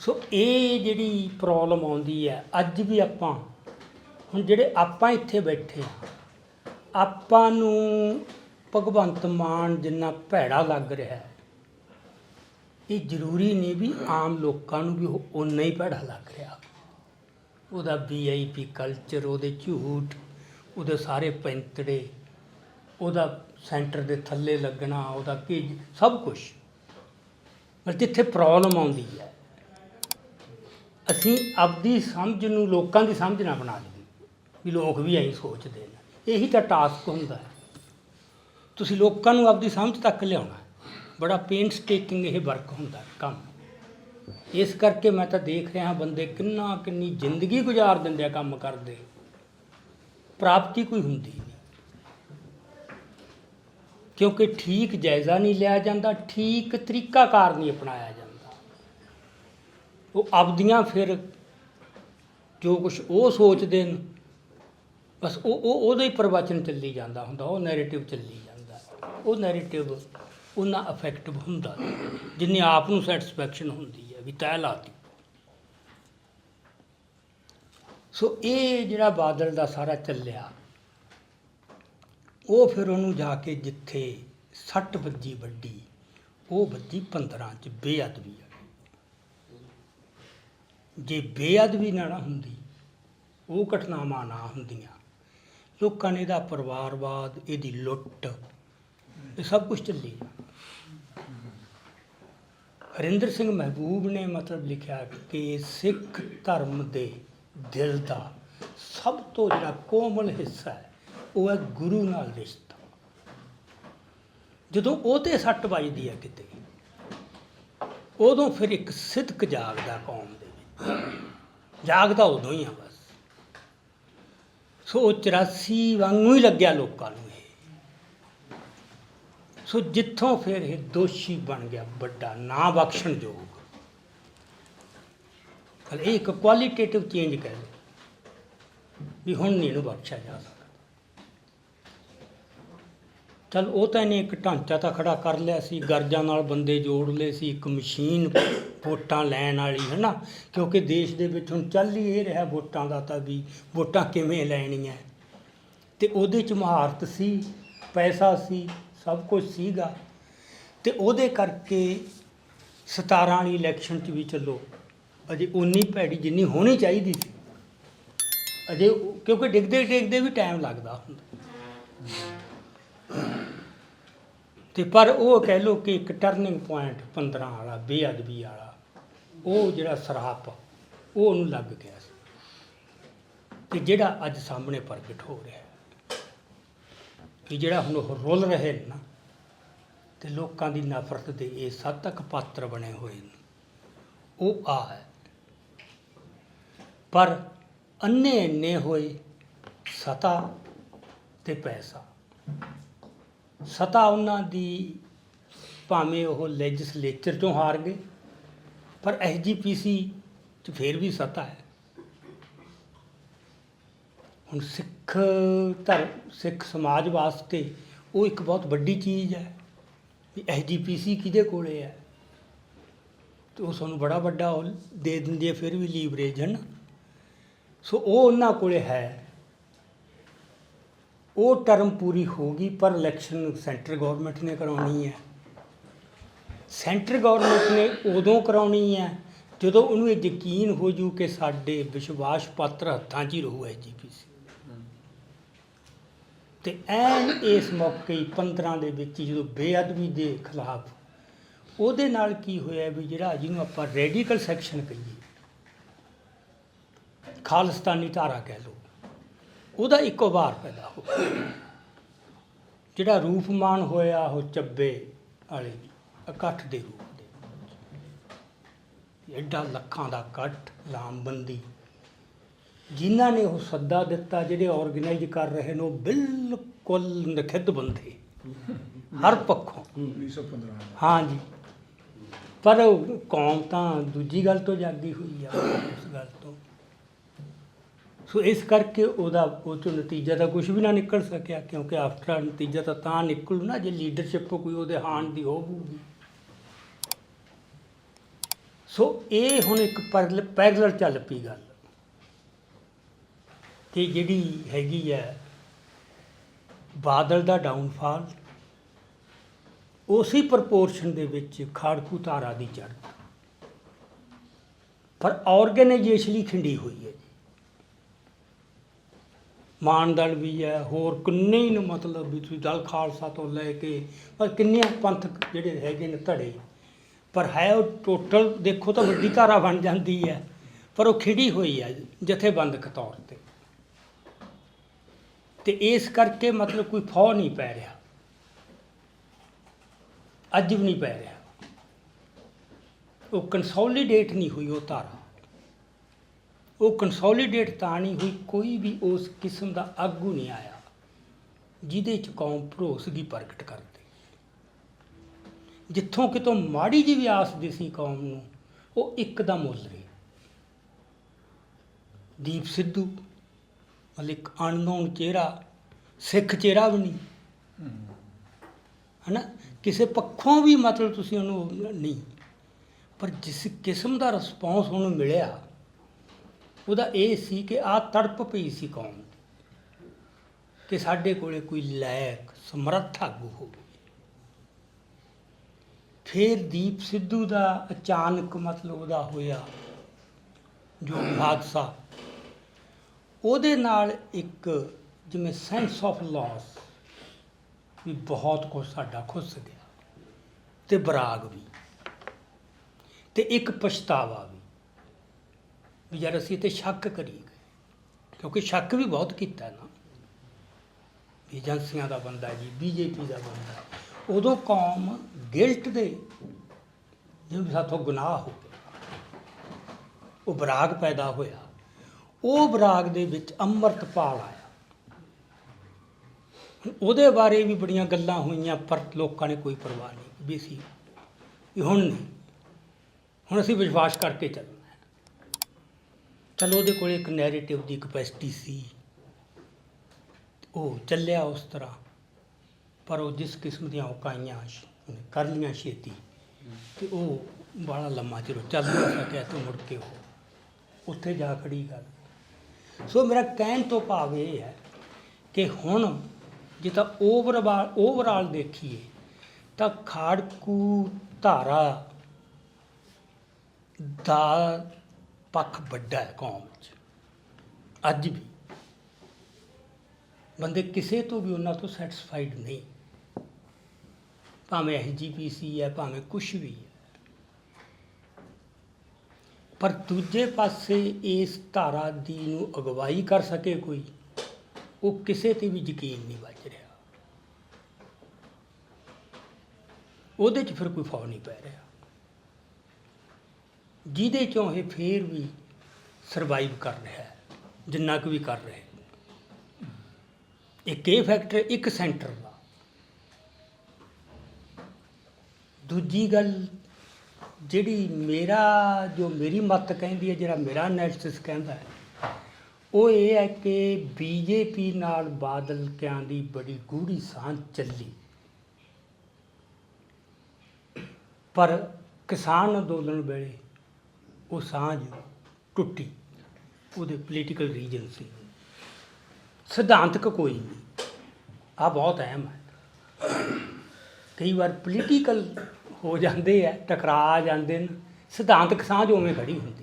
ਸੋ ਇਹ ਜਿਹੜੀ ਪ੍ਰੋਬਲਮ ਆਉਂਦੀ ਹੈ, ਅੱਜ ਵੀ ਆਪਾਂ, ਹੁਣ ਜਿਹੜੇ ਆਪਾਂ ਇੱਥੇ ਬੈਠੇ ਆ ਆਪਾਂ ਨੂੰ ਭਗਵੰਤ ਮਾਨ ਜਿੰਨਾ ਭੈੜਾ ਲੱਗ ਰਿਹਾ ਹੈ, ਇਹ ਜ਼ਰੂਰੀ ਨਹੀਂ ਵੀ ਆਮ ਲੋਕਾਂ ਨੂੰ ਵੀ ਉਹ ਓਨਾ ਹੀ ਭੈੜਾ ਲੱਗ ਰਿਹਾ। ਉਹਦਾ ਵੀਆਈਪੀ ਕਲਚਰ ਉਹਦੇ ਝੂਠ, ਉਹਦੇ ਸਾਰੇ ਪੈਂਤੜੇ, ਉਹਦਾ ਸੈਂਟਰ ਦੇ ਥੱਲੇ ਲੱਗਣਾ, ਉਹਦਾ ਕੀ, ਸਭ ਕੁਝ ਪਰ ਜਿੱਥੇ ਪ੍ਰੋਬਲਮ ਆਉਂਦੀ ਹੈ ਅਸੀਂ ਆਪਦੀ ਸਮਝ ਨੂੰ ਲੋਕਾਂ ਦੀ ਸਮਝ ਨਾ ਬਣਾ ਲਈਏ ਵੀ ਲੋਕ ਵੀ ਐਂ ਸੋਚਦੇ ਨੇ। ਇਹੀ ਤਾਂ ਟਾਸਕ ਹੁੰਦਾ ਹੈ। ਤੁਸੀਂ ਲੋਕਾਂ ਨੂੰ ਆਪਦੀ ਸਮਝ ਤੱਕ ਲਿਆਉਣਾ ਹੈ। ਬੜਾ ਪੇਨਸਟੇਕਿੰਗ ਇਹ ਵਰਕ ਹੁੰਦਾ ਕੰਮ। ਇਸ ਕਰਕੇ ਮੈਂ ਤਾਂ ਦੇਖ ਰਿਹਾ ਬੰਦੇ ਕਿੰਨਾ ਕਿੰਨੀ ਜ਼ਿੰਦਗੀ ਗੁਜ਼ਾਰ ਦਿੰਦੇ ਆ ਕੰਮ ਕਰਦੇ। ਪ੍ਰਾਪਤੀ ਕੋਈ ਹੁੰਦੀ ਨਹੀਂ। ਕਿਉਂਕਿ ਠੀਕ ਜਾਇਜ਼ਾ ਨਹੀਂ ਲਿਆ ਜਾਂਦਾ, ਠੀਕ ਤਰੀਕਾਕਾਰ ਨਹੀਂ ਅਪਣਾਇਆ ਜਾਂਦਾ। ਉਹ ਆਪਦੀਆਂ ਫਿਰ ਜੋ ਕੁਝ ਉਹ ਸੋਚਦੇ ਨੇ ਬਸ ਉਹ ਉਹ ਉਹਦਾ ਹੀ ਪ੍ਰਵਚਨ ਚੱਲੀ ਜਾਂਦਾ ਹੁੰਦਾ ਉਹ ਨੈਰੇਟਿਵ ਚੱਲੀ ਜਾਂਦਾ। ਉਹ ਨੈਰੇਟਿਵ ਉਹਨਾਂ ਇਫੈਕਟਿਵ ਹੁੰਦਾ ਨਹੀਂ, ਜਿੰਨੀ ਆਪ ਨੂੰ ਸੈਟੀਸਫੈਕਸ਼ਨ ਹੁੰਦੀ ਹੈ ਵੀ ਤੈਅ ਲਾਤੀ ਸੋ ਇਹ ਜਿਹੜਾ ਬਾਦਲ ਦਾ ਸਾਰਾ ਚੱਲਿਆ ਉਹ ਫਿਰ ਉਹਨੂੰ ਜਾ ਕੇ ਜਿੱਥੇ ਸੱਟ ਵੱਜੀ ਵੱਡੀ ਉਹ ਵੱਜੀ 15 ਚ ਬੇਅਦਬੀ ਆ ਜੇ ਬੇਅਦਬੀ ਨਾ ਨਾ ਹੁੰਦੀ, ਉਹ ਘਟਨਾਵਾਂ ਨਾ ਹੁੰਦੀਆਂ। ਲੋਕਾਂ ਨੇ ਇਹਦਾ ਪਰਿਵਾਰਵਾਦ, ਇਹਦੀ ਲੁੱਟ, ਇਹ ਸਭ ਕੁਝ ਚੱਲੀ ਹਰਿੰਦਰ ਸਿੰਘ ਮਹਿਬੂਬ ਨੇ ਮਤਲਬ ਲਿਖਿਆ ਕਿ ਸਿੱਖ ਧਰਮ ਦੇ ਦਿਲ ਦਾ ਸਭ ਤੋਂ ਜਿਹੜਾ ਕੋਮਲ ਹਿੱਸਾ ਹੈ, ਉਹ ਹੈ ਗੁਰੂ ਨਾਲ ਰਿਸ਼ਤਾ। ਜਦੋਂ ਉਹ ਤੇ ਸੱਟ ਵੱਜਦੀ ਹੈ ਕਿਤੇ, ਉਦੋਂ ਫਿਰ ਇੱਕ ਸਿਦਕ ਜਾਗਦਾ ਕੌਮ ਦੇ ਜਾਗਦਾ ਉਦੋਂ ਹੀ ਆ ਬਸ। ਸੋ ਉਹ 84 ਵਾਂਗੂ ਹੀ ਲੱਗਿਆ ਲੋਕਾਂ ਨੂੰ ਇਹ। ਸੋ ਜਿੱਥੋਂ ਫਿਰ ਇਹ ਦੋਸ਼ੀ ਬਣ ਗਿਆ ਵੱਡਾ, ਨਾ ਬਖਸ਼ਣਯੋਗ ਹਲ ਇਹ ਇੱਕ ਕੁਆਲੀਟੇਟਿਵ ਚੇਂਜ ਕਹਿ ਲਓ। ਵੀ ਹੁਣ ਨਹੀਂ ਇਹਨੂੰ ਬਖਸ਼ਿਆ ਜਾ ਸਕਦਾ। ਚਲ ਉਹ ਤਾਂ ਇਹਨੇ ਇੱਕ ਢਾਂਚਾ ਤਾਂ ਖੜਾ ਕਰ ਲਿਆ ਸੀ, ਗਰਜਾਂ ਨਾਲ ਬੰਦੇ ਜੋੜ ਲਏ ਸੀ, ਇੱਕ ਮਸ਼ੀਨ ਵੋਟਾਂ ਲੈਣ ਵਾਲੀ ਹੈ ਨਾ ਕਿਉਂਕਿ ਦੇਸ਼ ਦੇ ਵਿੱਚ ਹੁਣ ਚੱਲ ਹੀ ਇਹ ਰਿਹਾ ਵੋਟਾਂ ਦਾ ਤਾਂ ਵੀ ਵੋਟਾਂ ਕਿਵੇਂ ਲੈਣੀਆਂ? ਤੇ ਉਹਦੇ ਚ ਮਹਾਰਤ ਸੀ, ਪੈਸਾ ਸੀ, ਸਭ ਕੁਝ ਸੀਗਾ। ਤੇ ਉਹਦੇ ਕਰਕੇ 17 ਵਾਲੀ ਇਲੈਕਸ਼ਨ 'ਚ ਵੀ ਚੱਲੋ, ਅਜੇ ਉਨੀ ਭੈੜੀ ਜਿੰਨੀ ਹੋਣੀ ਚਾਹੀਦੀ ਸੀ। ਅਜੇ ਕਿਉਂਕਿ ਡਿੱਗਦੇ ਡਿੱਗਦੇ ਵੀ ਟਾਈਮ ਲੱਗਦਾ ਹੁੰਦਾ। ਤੇ ਪਰ ਉਹ ਕਹਿ ਲੋ ਕਿ ਇੱਕ ਟਰਨਿੰਗ ਪੁਆਇੰਟ 15 ਵਾਲਾ, ਬੇਅਦਬੀ ਵਾਲਾ, ਉਹ ਜਿਹੜਾ ਸਰਾਪ, ਉਹ ਉਹਨੂੰ ਲੱਗ ਗਿਆ ਸੀ। ਤੇ ਜਿਹੜਾ ਅੱਜ ਸਾਹਮਣੇ ਪ੍ਰਗਟ ਹੋ ਰਿਹਾ ਹੈ ਕਿ ਜਿਹੜਾ ਹੁਣ ਉਹ ਰੁੱਲ ਰਹੇ ਨੇ ਨਾ, ਤੇ ਲੋਕਾਂ ਦੀ ਨਫ਼ਰਤ ਦੇ ਇਹ ਸੱਤਕ ਪਾਤਰ ਬਣੇ ਹੋਏ ਨੇ। ਉਹ ਆ ਹੈ। ਪਰ ਅੰਨੇ ਅੰਨੇ ਹੋਏ ਸਤਾ ਤੇ ਪੈਸਾ। ਸਤਾ ਉਹਨਾਂ ਦੀ ਭਾਵੇਂ ਉਹ ਲੈਜਿਸਲੇਚਰ ਚੋਂ ਹਾਰ ਗਏ, ਪਰ ਐਸਜੀਪੀਸੀ ਚ ਫੇਰ ਵੀ ਸਤਾ ਹੈ। ਹੁਣ ਸਿੱਖ ਧਰ ਸਿੱਖ ਸਮਾਜ ਵਾਸਤੇ ਉਹ ਇੱਕ ਬਹੁਤ ਵੱਡੀ ਚੀਜ਼ ਹੈ ਵੀ ਐਸਜੀਪੀਸੀ ਕਿਹਦੇ ਕੋਲੇ ਹੈ। ਤੇ ਉਹ ਸਾਨੂੰ ਬੜਾ ਵੱਡਾ ਉਹ ਦੇ ਦਿੰਦੀ ਹੈ, ਫਿਰ ਵੀ ਲੀਵਰੇਜ ਹਨ ਸੋ ਉਹ ਉਹਨਾਂ ਕੋਲੇ ਹੈ। ਉਹ ਟਰਮ ਪੂਰੀ ਹੋਗੀ ਪਰ ਇਲੈਕਸ਼ਨ ਸੈਂਟਰ ਗਵਰਨਮੈਂਟ ਨੇ ਕਰਾਉਣੀ ਹੈ। ਸੈਂਟਰ ਗਵਰਨਮੈਂਟ ਨੇ ਉਦੋਂ ਕਰਾਉਣੀ ਹੈ, ਜਦੋਂ ਉਹਨੂੰ ਇਹ ਯਕੀਨ ਹੋ ਜੂ ਕਿ ਸਾਡੇ ਵਿਸ਼ਵਾਸ ਪਾਤਰ ਹੱਥਾਂ 'ਚ ਹੀ ਰਹੂ ਐਜੀਪੀਸੀ ਤੇ ਐਨ ਇਸ ਮੌਕੇ ਹੀ 15 ਦੇ ਵਿੱਚ ਜਦੋਂ ਬੇਅਦਬੀ ਦੇ ਖਿਲਾਫ ਉਹਦੇ ਨਾਲ ਕੀ ਹੋਇਆ ਵੀ ਜਿਹੜਾ ਜਿਹਨੂੰ ਆਪਾਂ ਰੈਡੀਕਲ ਸੈਕਸ਼ਨ ਕਹੀਏ, ਖਾਲਿਸਤਾਨੀ ਧਾਰਾ ਕਹਿ ਲਓ। ਉਹਦਾ ਇੱਕ ਉਭਾਰ ਪੈਦਾ ਹੋ। ਜਿਹੜਾ ਰੂਪਮਾਨ ਹੋਇਆ ਉਹ ਚੱਬੇ ਵਾਲੇ ਇਕੱਠ ਦੇ ਰੂਪ ਦੇ। ਐਡਾ ਲੱਖਾਂ ਦਾ ਇਕੱਠ ਲਾਮਬੰਦੀ ਜਿਨ੍ਹਾਂ ਨੇ ਉਹ ਸੱਦਾ ਦਿੱਤਾ ਜਿਹੜੇ ਆਰਗੇਨਾਈਜ਼ ਕਰ ਰਹੇ ਨੇ ਉਹ ਬਿਲਕੁਲ ਨਖਿੱਧ ਬੰਦੇ। ਹਰ ਪੱਖੋਂ। 1915 ਹਾਂਜੀ ਪਰ ਕੌਮ ਤਾਂ ਦੂਜੀ ਗੱਲ ਤੋਂ ਜਾਗੀ ਹੋਈ ਆ ਉਸ ਗੱਲ ਤੋਂ। ਸੋ ਇਸ ਕਰਕੇ ਉਹਦਾ ਉਹ ਚੋਂ ਨਤੀਜਾ ਤਾਂ ਕੁਝ ਵੀ ਨਾ ਨਿਕਲ ਸਕਿਆ, ਕਿਉਂਕਿ ਆਫਟਰ ਨਤੀਜਾ ਤਾਂ ਤਾਂ ਨਿਕਲੂ ਨਾ, ਜੇ ਲੀਡਰਸ਼ਿਪ ਕੋਈ ਉਹਦੇ ਹਾਣ ਦੀ ਹੋਊਗੀ। ਸੋ ਇਹ ਹੁਣ ਇੱਕ ਪੈਰਲਲ ਚੱਲ ਪਈ ਗੱਲ। ਕਿ ਜਿਹੜੀ ਹੈਗੀ ਹੈ ਬਾਦਲ ਦਾ ਡਾਊਨਫਾਲ ਉਸੇ ਪ੍ਰਪੋਰਸ਼ਨ ਦੇ ਵਿੱਚ ਖਾੜਕੂ ਧਾਰਾ ਦੀ ਚੜ੍ਹ। ਪਰ ਆਰਗੇਨਾਈਜੇਸ਼ਨਲੀ ਖਿੰਡੀ ਹੋਈ ਹੈ। ਜੀ ਮਾਨ ਦਲ ਵੀ ਹੈ, ਹੋਰ ਕਿੰਨੇ ਹੀ ਨੇ ਮਤਲਬ ਵੀ ਤੁਸੀਂ ਦਲ ਖਾਲਸਾ ਤੋਂ ਲੈ ਕੇ, ਪਰ ਕਿੰਨੇ ਪੰਥਕ ਜਿਹੜੇ ਹੈਗੇ ਨੇ ਧੜੇ, ਪਰ ਹੈ ਉਹ ਟੋਟਲ ਦੇਖੋ ਤਾਂ ਵੱਡੀ ਧਾਰਾ ਬਣ ਜਾਂਦੀ ਹੈ, ਪਰ ਉਹ ਖਿੜੀ ਹੋਈ ਹੈ ਜਥੇਬੰਦਕ ਤੌਰ ਤੇ। ਤੇ ਇਸ ਕਰਕੇ ਮਤਲਬ ਕੋਈ ਫੌ ਨਹੀਂ ਪੈ ਰਿਹਾ। ਅੱਜ ਵੀ ਨਹੀਂ ਪੈ ਰਿਹਾ। ਉਹ ਕੰਸੋਲੀਡੇਟ ਨਹੀਂ ਹੋਈ ਉਹ ਧਾਰਾ। ਉਹ ਕੰਸੋਲੀਡੇਟ ਤਾਂ ਨਹੀਂ ਹੋਈ, ਕੋਈ ਵੀ ਉਸ ਕਿਸਮ ਦਾ ਆਗੂ ਨਹੀਂ ਆਇਆ, ਜਿਹਦੇ ਚ ਕੌਮ ਭਰੋਸਗੀ ਪ੍ਰਗਟ ਕਰਦੇ। ਜਿੱਥੋਂ ਕਿਤੋਂ ਮਾੜੀ ਜਿਹੀ ਵੀ ਆਸ ਦਿਸੀ ਕੌਮ ਨੂੰ, ਉਹ ਇੱਕਦਮ ਉਲਰੇ ਦੀਪ ਸਿੱਧੂ ਮਤਲਬ ਇੱਕ ਅਨਨੋਨ ਚਿਹਰਾ, ਸਿੱਖ ਚਿਹਰਾ ਵੀ ਨਹੀਂ। ਹਨਾ? ਕਿਸੇ ਪੱਖੋਂ ਵੀ ਮਤਲਬ ਤੁਸੀਂ ਉਹਨੂੰ ਨਹੀਂ, ਪਰ ਜਿਸ ਕਿਸਮ ਦਾ ਰਿਸਪੌਂਸ ਉਹਨੂੰ ਮਿਲਿਆ ਉਹਦਾ ਇਹ ਸੀ ਕਿ ਆ ਤੜਪ ਪਈ ਸੀ ਕੌਮ ਦੀ ਕਿ ਸਾਡੇ ਕੋਲੇ ਕੋਈ ਲਾਇਕ ਸਮਰੱਥ ਆਗੂ ਹੋਵੇ। ਫਿਰ ਦੀਪ ਸਿੱਧੂ ਦਾ ਅਚਾਨਕ ਮਤਲਬ ਉਹਦਾ ਹੋਇਆ, ਜੋ ਹਾਦਸਾ। ਉਹਦੇ ਨਾਲ ਇੱਕ ਜਿਵੇਂ ਸੈਂਸ ਆਫ ਲਾਸ ਵੀ ਬਹੁਤ ਕੁਝ ਸਾਡਾ ਖੁੱਸ ਗਿਆ ਤੇ ਬਰਾਗ ਵੀ, ਤੇ ਇੱਕ ਪਛਤਾਵਾ ਵੀ। ਵੀ ਯਾਰ ਅਸੀਂ ਤੇ ਸ਼ੱਕ ਕਰੀ ਗਏ। ਕਿਉਂਕਿ ਸ਼ੱਕ ਵੀ ਬਹੁਤ ਕੀਤਾ ਨਾ। ਏਜੰਸੀਆਂ ਦਾ ਬੰਦਾ ਜੀ, ਬੀਜੇਪੀ ਦਾ ਬੰਦਾ। ਉਦੋਂ ਕੌਮ ਗਿਲਟ ਦੇ ਜਿਵੇਂ ਸਾਥੋਂ ਗੁਨਾਹ ਹੋ ਗਿਆ। ਉਹ ਬਰਾਗ ਪੈਦਾ ਹੋਇਆ। ਉਹ ਬਰਾਗ ਦੇ ਵਿੱਚ ਅੰਮ੍ਰਿਤਪਾਲ ਆਇਆ। ਉਹਦੇ ਬਾਰੇ ਵੀ ਬੜੀਆਂ ਗੱਲਾਂ ਹੋਈਆਂ, ਪਰ ਲੋਕਾਂ ਨੇ ਕੋਈ ਪਰਵਾਹ ਨਹੀਂ। ਵੀ ਸੀ ਵੀ ਹੁਣ ਨਹੀਂ। ਹੁਣ ਅਸੀਂ ਵਿਸ਼ਵਾਸ ਕਰਕੇ ਚੱਲ। ਚਲੋ ਉਹਦੇ ਕੋਲ ਇੱਕ ਨੈਰੇਟਿਵ ਦੀ ਕਪੈਸਿਟੀ ਸੀ। ਉਹ ਚੱਲਿਆ ਉਸ ਤਰ੍ਹਾਂ। ਪਰ ਉਹ ਜਿਸ ਕਿਸਮ ਦੀਆਂ ਉਕਾਈਆਂ ਉਹਨੇ ਕਰ ਲੀਆਂ ਛੇਤੀ, ਤੇ ਉਹ ਬੜਾ ਲੰਮਾ ਚਿਰ ਚੱਲ ਨਹੀਂ ਸਕਿਆ ਤੇ ਮੁੜ ਕੇ ਉਹ ਉੱਥੇ ਜਾ ਖੜੀ ਗੱਲ ਸੋ ਮੇਰਾ ਕਹਿਣ ਤੋਂ ਭਾਵ ਇਹ ਹੈ ਕਿ ਹੁਣ ਜੇ ਤਾਂ ਓਵਰਆਲ ਓਵਰਆਲ ਦੇਖੀਏ ਤਾਂ ਖਾੜਕੂ ਧਾਰਾ ਦਾ ਪੱਖ ਵੱਡਾ ਹੈ ਕੌਮ ਵਿੱਚ ਅੱਜ ਵੀ ਬੰਦੇ ਕਿਸੇ ਤੋਂ ਵੀ ਉਹਨਾਂ ਤੋਂ ਸੈਟੀਸਫਾਈਡ ਨਹੀਂ। ਭਾਵੇਂ ਐਸਜੀਪੀਸੀ ਹੈ, ਭਾਵੇਂ ਕੁਝ ਵੀ ਹੈ। ਪਰ ਦੂਜੇ ਪਾਸੇ ਇਸ ਧਾਰਾ ਦੀ ਨੂੰ ਅਗਵਾਈ ਕਰ ਸਕੇ ਕੋਈ, ਉਹ ਕਿਸੇ ਤੇ ਵੀ ਯਕੀਨ ਨਹੀਂ ਵੱਜ ਰਿਹਾ। ਉਹਦੇ 'ਚ ਫਿਰ ਕੋਈ ਫੌ ਨਹੀਂ ਪੈ ਰਿਹਾ। ਜਿਹਦੇ ਚੋਂ ਇਹ ਫੇਰ ਵੀ ਸਰਵਾਈਵ ਕਰ ਰਿਹਾ ਹੈ, ਜਿੰਨਾ ਕੁ ਵੀ ਕਰ ਰਿਹਾ। ਇੱਕ ਇਹ ਫੈਕਟਰ ਇੱਕ ਸੈਂਟਰ ਦਾ। ਦੂਜੀ ਗੱਲ, ਜਿਹੜੀ ਮੇਰਾ, ਜੋ ਮੇਰੀ ਮੱਤ ਕਹਿੰਦੀ ਹੈ, ਜਿਹੜਾ ਮੇਰਾ ਐਨਾਲਿਸਿਸ ਕਹਿੰਦਾ ਹੈ, ਉਹ ਇਹ ਹੈ ਕਿ ਬੀਜੇਪੀ ਨਾਲ ਬਾਦਲ ਕਿਆਂ ਦੀ ਬੜੀ ਗੂੜੀ ਸਾਂਝ ਚੱਲੀ। ਪਰ ਕਿਸਾਨ ਅੰਦੋਲਨ ਵੇਲੇ ਉਹ ਸਾਂਝ ਟੁੱਟੀ ਉਹਦੇ ਪੋਲੀਟੀਕਲ ਰੀਜਨ ਸੀ। ਸਿਧਾਂਤਕ ਕੋਈ ਨਹੀਂ। ਆ ਬਹੁਤ ਅਹਿਮ ਹੈ। ਕਈ ਵਾਰ ਪੋਲੀਟੀਕਲ ਹੋ ਜਾਂਦੇ ਆ, ਟਕਰਾ ਜਾਂਦੇ ਨੇ। ਸਿਧਾਂਤਕ ਸਾਂਝ ਉਵੇਂ ਖੜੀ ਹੁੰਦੀ।